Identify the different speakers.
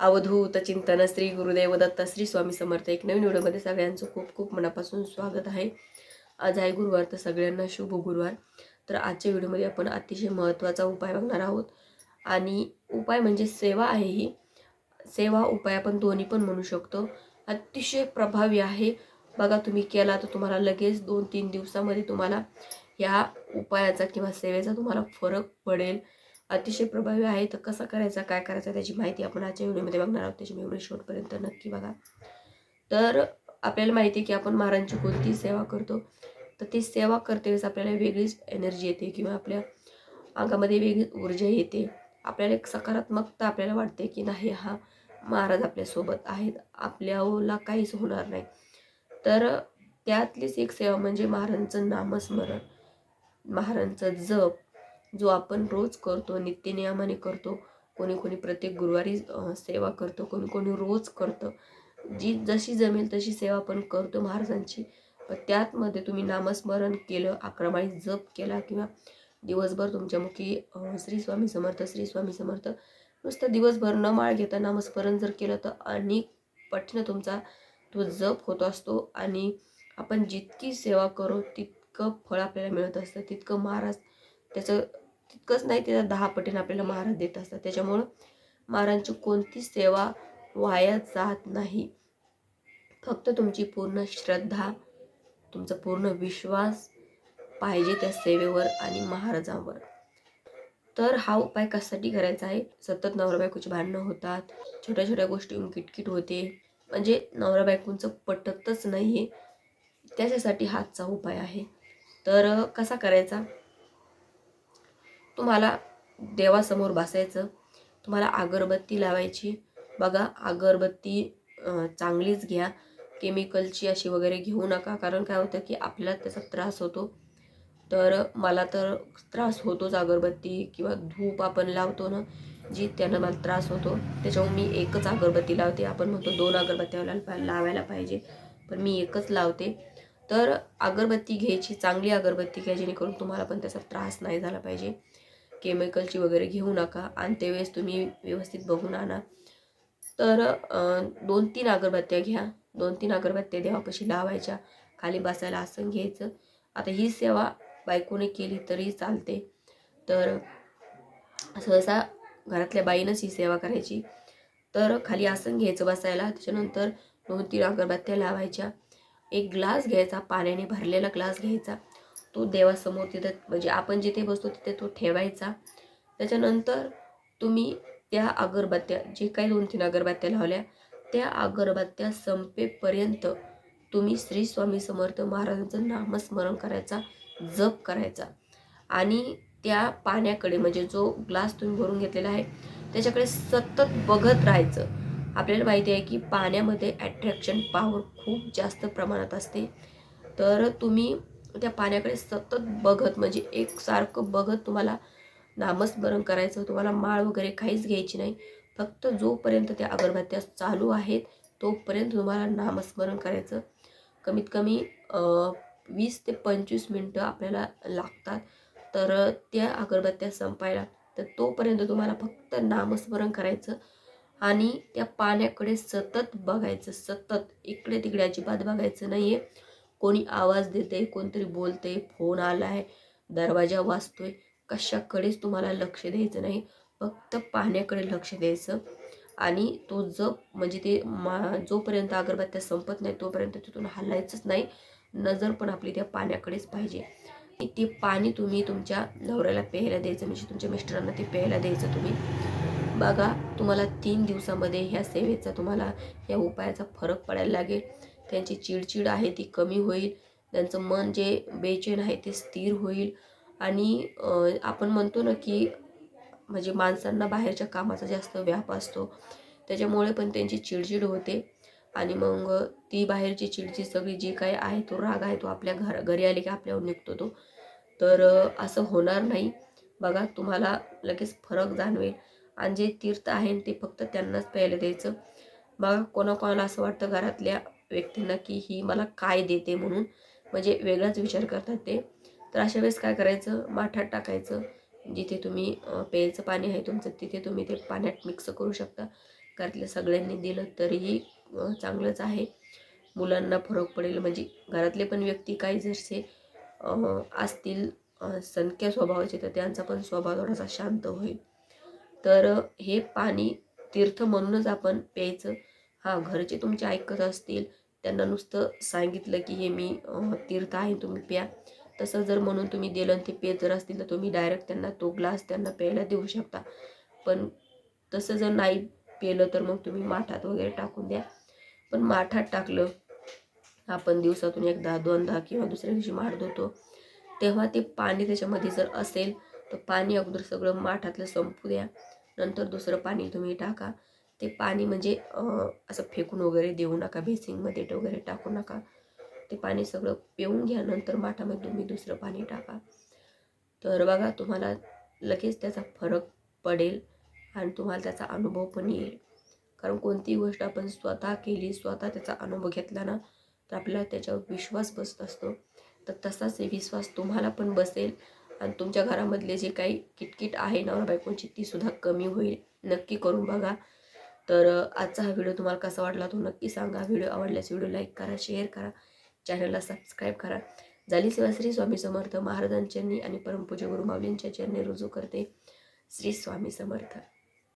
Speaker 1: अवधूत चिंतन श्री गुरुदेव दत्त श्री स्वामी समर्थ. एक नवीन व्हिडिओमध्ये सगळ्यांचं खूप खूप मनापासून स्वागत आहे. आज आहे गुरुवार तर सगळ्यांना शुभ गुरुवार. तर आजच्या व्हिडिओमध्ये आपण अतिशय महत्त्वाचा उपाय बघणार आहोत. आणि उपाय म्हणजे सेवा आहे ही. सेवा उपाय आपण दोन्ही पण म्हणू शकतो. अतिशय प्रभावी आहे. बघा तुम्ही केला तर तुम्हाला लगेच दोन तीन दिवसामध्ये तुम्हाला या उपायाचा किंवा सेवेचा तुम्हाला फरक पडेल. अतिशय प्रभावी आहे. तर कसं करायचा काय करायचं त्याची माहिती आपण आजच्या व्हिडिओमध्ये बघणार आहोत. त्याची व्हिडिओ शेवटपर्यंत नक्की बघा. तर आपल्याला माहिती आहे की आपण महाराजांची कोणती सेवा करतो? तर ती सेवा करते वेळेस आपल्याला वेगळीच एनर्जी येते किंवा आपल्या अंगामध्ये वेगळीच ऊर्जा येते. आपल्याला एक सकारात्मकता आपल्याला वाटते की नाही हा महाराज आपल्यासोबत आहेत. आपल्याला काहीच होणार नाही. तर त्यातलीच एक सेवा म्हणजे महाराजांचं नामस्मरण महाराजांचं जप. जो आपण रोज करतो नित्यनियमाने करतो कोणी कोणी प्रत्येक गुरुवारी सेवा करतो कोणी कोणी रोज करतं. जी जशी जमेल तशी सेवा आपण करतो महाराजांची. पण त्यातमध्ये तुम्ही नामस्मरण केलं अक्रमाळी जप केला किंवा दिवसभर तुमच्या मुखी श्री स्वामी समर्थ श्री स्वामी समर्थ नुसतं दिवसभर न माळ घेता नामस्मरण जर केलं तर अनेक पटीनं तुमचा तो जप होत असतो आणि आपण जितकी सेवा करू तितकं फळ आपल्याला मिळत असतं तितकं महाराज त्याचं तितकंच नाही त्याचा दहा पटीने आपल्याला महाराज देत असतात. त्याच्यामुळं महाराजांची कोणती सेवा वाया जात नाही. फक्त तुमची पूर्ण श्रद्धा तुमचा पूर्ण विश्वास पाहिजे त्या सेवेवर आणि महाराजांवर. तर हा उपाय कशासाठी करायचा आहे? सतत नवरा बायकोची भांडणं होतात छोट्या छोट्या गोष्टीहून किटकिट होते. म्हणजे नवरा बायकोंचं पटतच नाही आहे त्याच्यासाठी हाचा उपाय आहे. तर कसा करायचा? तुम्हाला देवासमोर बसायचं तुम्हाला अगरबत्ती लावायची. बघा अगरबत्ती चांगलीच घ्या. केमिकलची अशी वगैरे घेऊ नका कारण काय होतं की आपल्याला त्याचा त्रास होतो. तर मला तर त्रास होतोच अगरबत्ती किंवा धूप आपण लावतो ना जी त्यानं मला त्रास होतो. त्याच्यामुळे मी एकच अगरबत्ती लावते. आपण म्हणतो दोन अगरबत्त्या लावायला पाहिजे. पण मी एकच लावते. तर अगरबत्ती घ्यायची चांगली अगरबत्ती घ्या जेणेकरून तुम्हाला पण त्याचा त्रास नाही झाला पाहिजे. केमिकलची वगैरे घेऊ नका आणि त्यावेळेस तुम्ही व्यवस्थित बघून आणा. तर दोन तीन अगरबत्त्या घ्या. दोन तीन अगरबत्त्या देवापाशी लावायच्या. खाली बसायला आसन घ्यायचं. आता ही सेवा बायकोने केली तरी चालते. तर सहसा घरातल्या बाईनंच ही सेवा करायची. तर खाली आसन घ्यायचं बसायला. त्याच्यानंतर दोन तीन अगरबत्त्या लावायच्या. एक ग्लास घ्यायचा पाण्याने भरलेला ग्लास घ्यायचा. तो देवासमोर तिथं म्हणजे आपण जिथे बसतो तिथे तो ठेवायचा. त्याच्यानंतर तुम्ही त्या अगरबत्त्या जे काही दोन तीन अगरबत्त्या लावल्या त्या अगरबत्त्या संपेपर्यंत तुम्ही श्री स्वामी समर्थ महाराजांचं नामस्मरण करायचा जप करायचा. आणि त्या पाण्याकडे म्हणजे जो ग्लास तुम्ही भरून घेतलेला आहे त्याच्याकडे सतत बघत राहायचं. आपल्याला माहिती आहे की पाण्यामध्ये ॲट्रॅक्शन पॉवर खूप जास्त प्रमाणात असते. तर तुम्ही त्या पाण्याकडे सतत बघत म्हणजे एकसारखं बघत तुम्हाला नामस्मरण करायचं तुम्हाला माळ वगैरे काहीच घ्यायची नाही. फक्त जोपर्यंत त्या अगरबत्त्या चालू आहेत तोपर्यंत तुम्हाला नामस्मरण करायचं. कमीत कमी वीस ते पंचवीस मिनटं आपल्याला लागतात. तर त्या अगरबत्त्या संपायला तर तोपर्यंत तुम्हाला फक्त नामस्मरण करायचं आणि त्या पाण्याकडे सतत बघायचं. सतत इकडे तिकडे अजिबात बघायचं नाही आहे कोणी आवाज देते कोणतरी बोलते फोन आला आहे दरवाजा वाजतोय. कशाकडेच तुम्हाला लक्ष द्यायचं नाही. फक्त पाण्याकडे लक्ष द्यायचं. आणि तो जप म्हणजे ते मा जोपर्यंत अगरबत्त्या संपत नाही तोपर्यंत तिथून हलायचंच नाही. नजर पण आपली त्या पाण्याकडेच पाहिजे. आणि ते पाणी तुम्ही तुमच्या नवऱ्याला प्यायला द्यायचं म्हणजे तुमच्या मिस्टरांना ते प्यायला द्यायचं तुम्ही. बघा तुम्हाला तीन दिवसामध्ये ह्या सेवेचा तुम्हाला या उपायाचा फरक पडायला लागेल. त्यांची चिडचिड आहे ती कमी होईल. त्यांचं मन जे बेचैन आहे ते स्थिर होईल. आणि आपण म्हणतो ना की म्हणजे माणसांना बाहेरच्या कामाचा जास्त व्याप असतो. त्याच्यामुळे पण त्यांची चिडचिड होते. आणि मग ती बाहेरची चिडचिड सगळी जी काय आहे तो राग आहे तो आपल्या घर घरी आले की आपल्यावर निघतो तो. तर असं होणार नाही. बघा तुम्हाला लगेच फरक जाणवेल. आणि जे तीर्थ आहे ते फक्त त्यांनाच प्यायला द्यायचं. बघा कोणाकोणाला असं वाटतं घरातल्या व्यक्तींना की ही मला काय देते म्हणून म्हणजे वेगळाच विचार करतात ते. तर अशा वेळेस काय करायचं? माठात टाकायचं. जिथे तुम्ही पेयचं प्यायचं पाणी आहे तुमचं तिथे तुम्ही ते पाण्यात मिक्स करू शकता. घरातल्या सगळ्यांनी दिलं तरीही चांगलंच आहे. मुलांना फरक पडेल. म्हणजे घरातले पण व्यक्ती काही जसे असतील संख्या सनक्या स्वभावाचे तर त्यांचा पण स्वभाव थोडासा शांत होईल. तर हे पाणी तीर्थ म्हणूनच आपण प्यायचं. हां घरचे तुमचे ऐकत असतील. त्यांना नुसतं सांगितलं की हे मी तीर्थ आहे तुम्ही प्या. तसं जर म्हणून तुम्ही दिलं ते पेत जर असतील तर तुम्ही डायरेक्ट त्यांना तो ग्लास त्यांना प्यायला देऊ शकता. पण तसं जर नाही पेलं तर मग तुम्ही माठात वगैरे टाकून द्या. पण माठात टाकलं आपण दिवसातून एकदा दोनदा किंवा दुसऱ्या दिवशी माठ धुतो. तेव्हा ते पाणी त्याच्यामध्ये जर असेल तर पाणी अगोदर सगळं माठातलं संपू द्या. नंतर दुसरं पाणी तुम्ही टाका. ते पाणी म्हणजे असं फेकून वगैरे देऊ नका बेसिंगमध्ये वगैरे टाकू नका. ते पाणी सगळं पिऊन घ्या नंतर माठामध्ये तुम्ही दुसरं पाणी टाका. तर बघा तुम्हाला लगेच त्याचा फरक पडेल आणि तुम्हाला त्याचा अनुभव पण येईल. कारण कोणतीही गोष्ट आपण स्वतः केली स्वतः त्याचा अनुभव घेतला ना तर आपल्याला त्याच्यावर विश्वास बसत असतो. तर तसाच हे विश्वास तुम्हाला पण बसेल आणि तुमच्या घरामधले जे काही किटकिट आहे नवरा बायकोची ती सुद्धा कमी होईल. नक्की करून बघा. तर आजचा हा व्हिडिओ तुम्हाला कसा वाटला तो नक्की सांगा. व्हिडिओ आवडल्यास व्हिडिओ लाईक करा शेअर करा चॅनलला सबस्क्राईब करा. झाली सेवा श्री स्वामी समर्थ महाराजांच्यांनी आणि परमपूज्य गुरु माऊलींच्या चरणी रुजू करते. श्री स्वामी समर्थ.